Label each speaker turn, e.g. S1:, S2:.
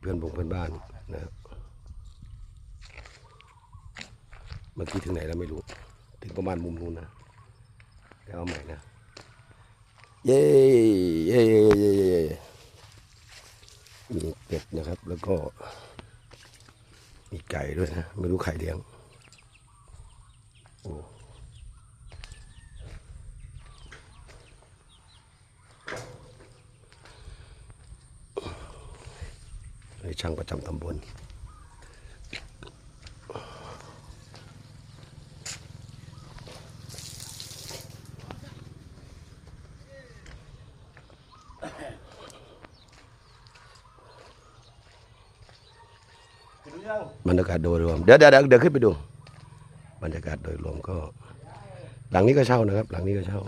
S1: เพื่อนบงเพื่อนบ้านนะครับเมื่อกี้ถึงไหนแล้วไม่รู้ ถึงประมาณมุมนู้นนะเดี๋ยวเอาใหม่นะ เย้เย้เย้เย้เย้มีเป็ดนะครับ แล้วก็มีไก่ด้วยนะ ไม่รู้ใครเลี้ยง โอ้ นี่ช่างประจำตำบลบรรยากาศโดยรวม เดี๋ยวเดี๋ยวเดี๋ยวขึ้นไปดู บรรยากาศโดยรวมก็ หลังนี้ก็เช่านะครับ หลังนี้ก็เช่า